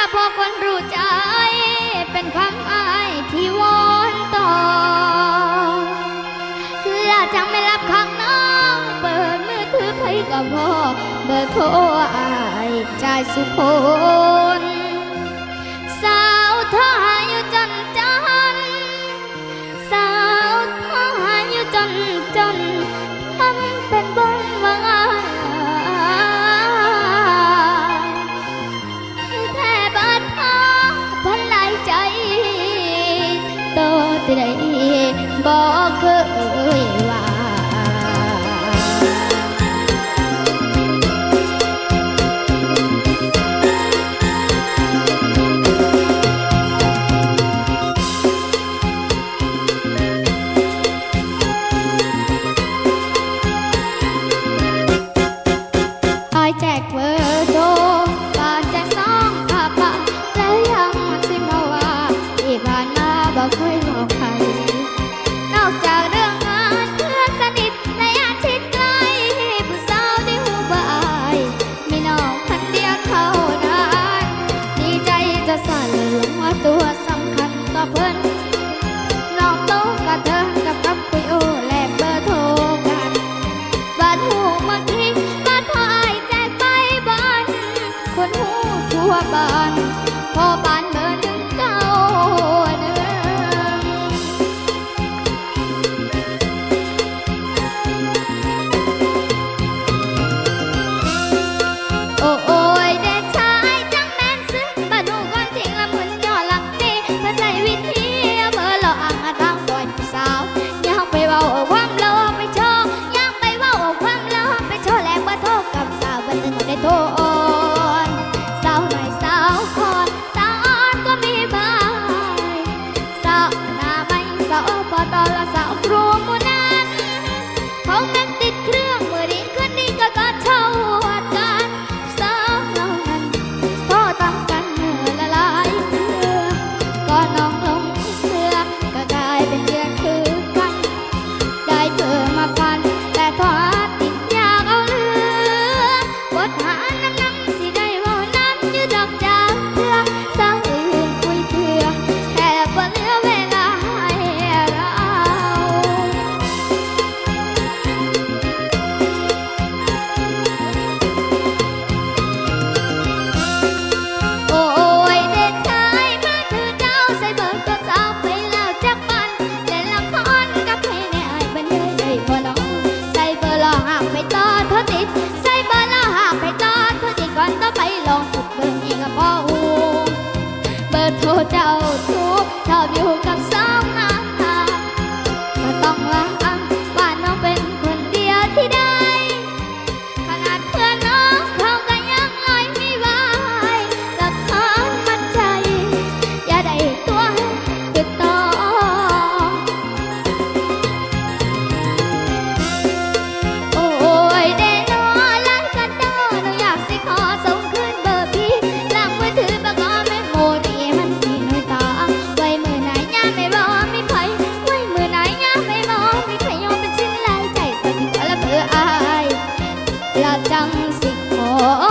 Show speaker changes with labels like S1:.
S1: าพอคนรู้ใจ เป็นคำอายที่วอนต่อลาจังไม่รับข้งน้อง เปิดมือถือไปก็พอ เบอร์โทรอายใจสุพล ไใดบอกเคยว่าแจกเบอร์โทร 嗯